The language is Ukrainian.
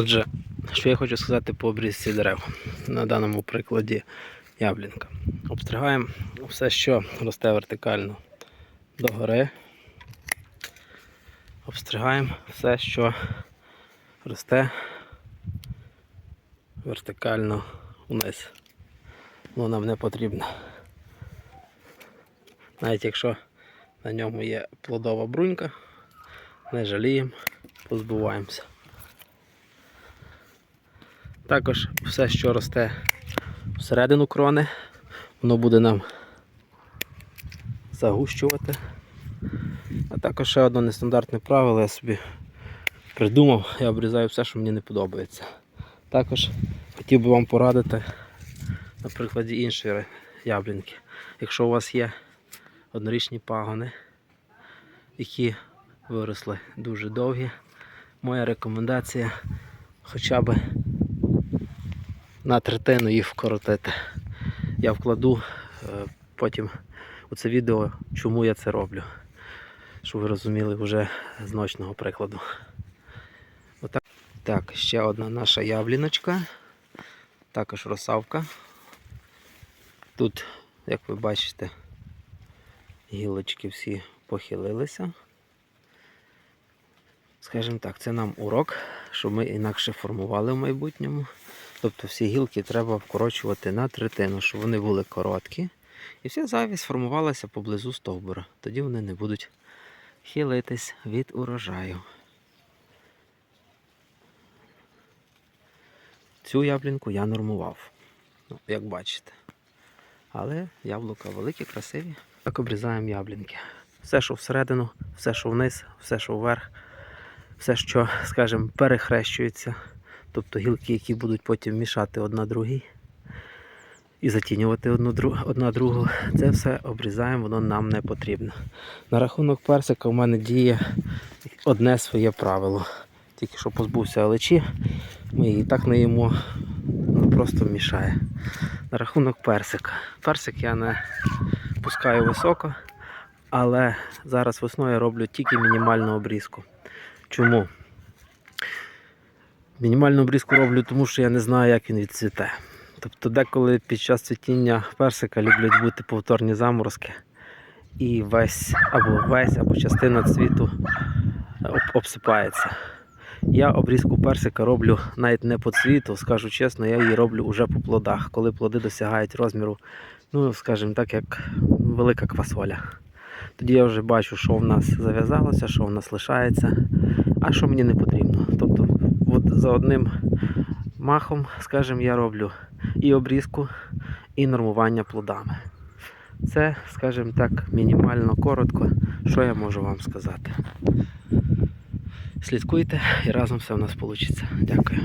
Отже, що я хочу сказати по обрізці дерев на даному прикладі яблінка. Обстригаємо все, що росте вертикально догори. Обстригаємо все, що росте вертикально вниз. Воно нам не потрібно. Навіть якщо на ньому є плодова брунька, не жаліємо, позбуваємося. Також все, що росте всередину крони, воно буде нам загущувати. А також ще одне нестандартне правило я собі придумав, я обрізаю все, що мені не подобається. Також хотів би вам порадити на прикладі іншої яблінки. Якщо у вас є однорічні пагони, які виросли дуже довгі, моя рекомендація хоча б на третину їх вкоротити. Я вкладу е, потім у це відео, чому я це роблю. Щоб ви розуміли вже з ночного прикладу. Отак. Так, ще одна наша ябліночка. Також росавка. Тут, як ви бачите, гілочки всі похилилися. Скажімо так, це нам урок, щоб ми інакше формували в майбутньому. Тобто всі гілки треба вкорочувати на третину, щоб вони були короткі. І вся завість формувалася поблизу стовбура. Тоді вони не будуть хилитись від урожаю. Цю яблінку я нормував, ну, як бачите. Але яблука великі, красиві. Так обрізаємо яблінки. Все, що всередину, все, що вниз, все, що вверх, все, що, скажімо, перехрещується. Тобто гілки, які будуть потім мішати одна другій і затінювати одну, одна другу, це все обрізаємо, воно нам не потрібно. На рахунок персика в мене діє одне своє правило. Тільки що позбувся олечі, ми її так не їмо, ну, просто мішає. На рахунок персика. Персик я не пускаю високо, але зараз весною я роблю тільки мінімальну обрізку. Чому? Мінімальну обрізку роблю, тому що я не знаю, як він відцвіте. Тобто деколи під час цвітіння персика люблять бути повторні заморозки. І весь або весь, або частина цвіту обсипається. Я обрізку персика роблю навіть не по цвіту, скажу чесно, я її роблю уже по плодах, коли плоди досягають розміру, ну, скажімо так, як велика квасоля. Тоді я вже бачу, що в нас зав'язалося, що в нас лишається, а що мені не потрібно. Тобто, от за одним махом, скажімо, я роблю і обрізку, і нормування плодами. Це, скажімо так, мінімально коротко, що я можу вам сказати. Слідкуйте і разом все у нас вийде. Дякую.